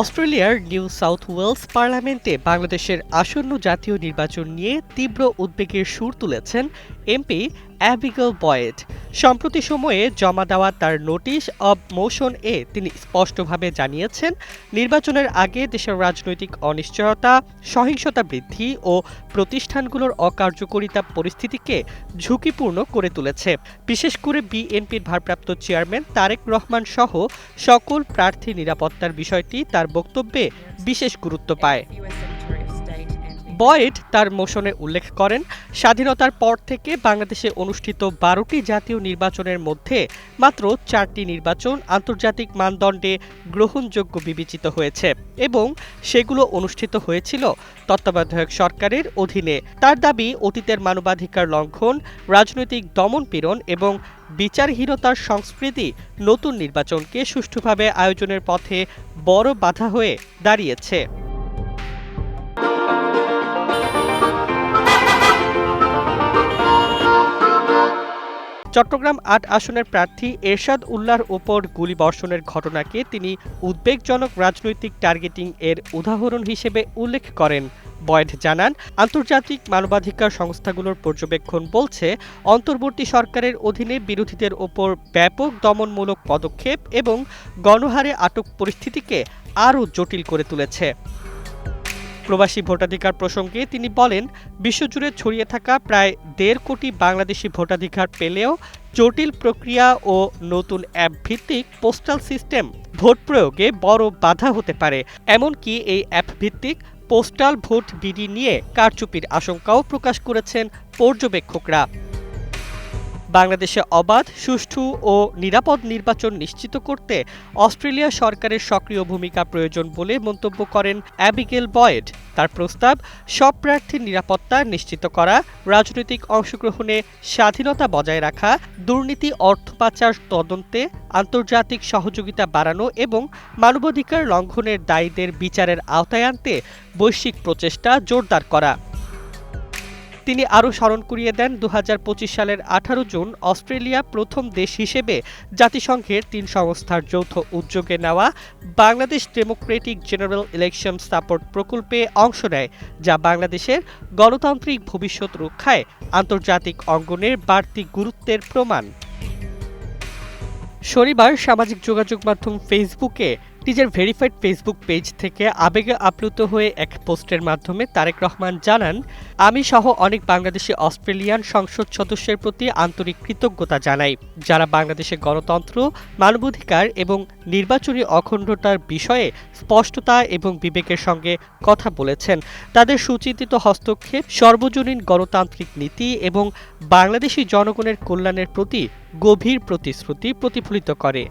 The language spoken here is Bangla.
অস্ট্রেলিয়ার নিউ সাউথ ওয়েলস পার্লামেন্টে বাংলাদেশের আসন্ন জাতীয় নির্বাচন নিয়ে তীব্র উদ্বেগের সুর তুলেছেন এমপি অ্যাবিগল বয়েড সম্প্রতি সময়ে জমা দেওয়া তার নোটিশ অব মোশন এ তিনি স্পষ্টভাবে জানিয়েছেন, নির্বাচনের আগে দেশের রাজনৈতিক অনিশ্চয়তা, সহিংসতা বৃদ্ধি ও প্রতিষ্ঠানগুলোর অকার্যকরিতা পরিস্থিতিকে ঝুঁকিপূর্ণ করে তুলেছে। বিশেষ করে বিএনপির ভারপ্রাপ্ত চেয়ারম্যান তারেক রহমান সহ সকল প্রার্থী নিরাপত্তার বিষয়টি তার বক্তব্যে বিশেষ গুরুত্ব পায়। বয়েড তার মোশনে উল্লেখ করেন, স্বাধীনতার পর থেকে বাংলাদেশে অনুষ্ঠিত বারোটি জাতীয় নির্বাচনের মধ্যে মাত্র চারটি নির্বাচন আন্তর্জাতিক মানদণ্ডে গ্রহণযোগ্য বিবেচিত হয়েছে এবং সেগুলো অনুষ্ঠিত হয়েছিল তত্ত্বাবধায়ক সরকারের অধীনে। তার দাবি, অতীতের মানবাধিকার লঙ্ঘন, রাজনৈতিক দমনপীড়ন এবং বিচারহীনতার সংস্কৃতি নতুন নির্বাচনকে সুষ্ঠুভাবে আয়োজনের পথে বড় বাধা হয়ে দাঁড়িয়েছে। চট্টগ্রাম আট আসনের প্রার্থী এরশাদ উল্লাহর ওপর গুলিবর্ষণের ঘটনাকে তিনি উদ্বেগজনক রাজনৈতিক টার্গেটিং এর উদাহরণ হিসেবে উল্লেখ করেন। বয়েড জানান, আন্তর্জাতিক মানবাধিকার সংস্থাগুলোর পর্যবেক্ষণ বলছে, অন্তর্বর্তী সরকারের অধীনে বিরোধীদের ওপর ব্যাপক দমনমূলক পদক্ষেপ এবং গণহারে আটক পরিস্থিতিকে আরও জটিল করে তুলেছে। প্রবাসী ভোটাধিকার প্রসঙ্গে তিনি বলেন, বিশ্বজুড়ে ছড়িয়ে থাকা প্রায় দেড় কোটি বাংলাদেশি ভোটাধিকার পেলেও জটিল প্রক্রিয়া ও নতুন অ্যাপ ভিত্তিক পোস্টাল সিস্টেম ভোট প্রয়োগে বড় বাধা হতে পারে। এমনকি এই অ্যাপ ভিত্তিক পোস্টাল ভোট বিডি নিয়ে কারচুপির আশঙ্কাও প্রকাশ করেছেন পর্যবেক্ষকরা। বাংলাদেশে অবাধ, সুষ্ঠু ও নিরাপদ নির্বাচন নিশ্চিত করতে অস্ট্রেলিয়া সরকারের সক্রিয় ভূমিকা প্রয়োজন বলে মন্তব্য করেন অ্যাবিগেল বয়েড। তার প্রস্তাব, সব প্রার্থীর নিরাপত্তা নিশ্চিত করা, রাজনৈতিক অংশগ্রহণে স্বাধীনতা বজায় রাখা, দুর্নীতি, অর্থ পাচার তদন্তে আন্তর্জাতিক সহযোগিতা বাড়ানো এবং মানবাধিকার লঙ্ঘনের দায়ীদের বিচারের আওতায় আনতে বৈশ্বিক প্রচেষ্টা জোরদার করা। তিনি আরও স্মরণ করিয়ে দেন দু হাজার পঁচিশ সালের আঠারো জুন অস্ট্রেলিয়া প্রথম দেশ হিসেবে জাতিসংঘের তিন সংস্থার যৌথ উদ্যোগে নেওয়া Bangladesh democratic general election support প্রকল্পে অংশ নেয়, যা বাংলাদেশের গণতান্ত্রিক ভবিষ্যৎ রক্ষায় আন্তর্জাতিক অঙ্গনের বাড়তি গুরুত্বের প্রমাণ। শনিবার সামাজিক যোগাযোগ মাধ্যম ফেসবুকে নিজের ভেরিফাইড ফেসবুক পেজ থেকে আবেগে আপ্লুত হয়ে এক পোস্টের মাধ্যমে তারেক রহমান জানান, আমি সহ অনেক বাংলাদেশি অস্ট্রেলিয়ান সংসদ সদস্যের প্রতি আন্তরিক কৃতজ্ঞতা জানাই। যারা বাংলাদেশে গণতন্ত্র, মানবাধিকার এবং নির্বাচনী অখণ্ডতার বিষয়ে স্পষ্টতা এবং বিবেকের সঙ্গে কথা বলেছেন। তাদের সুচিন্তিত হস্তক্ষেপ, সর্বজনীন গণতান্ত্রিক নীতি এবং বাংলাদেশি জনগণের কল্যাণের প্রতি গভীর প্রতিশ্রুতি প্রতিফলিত করে।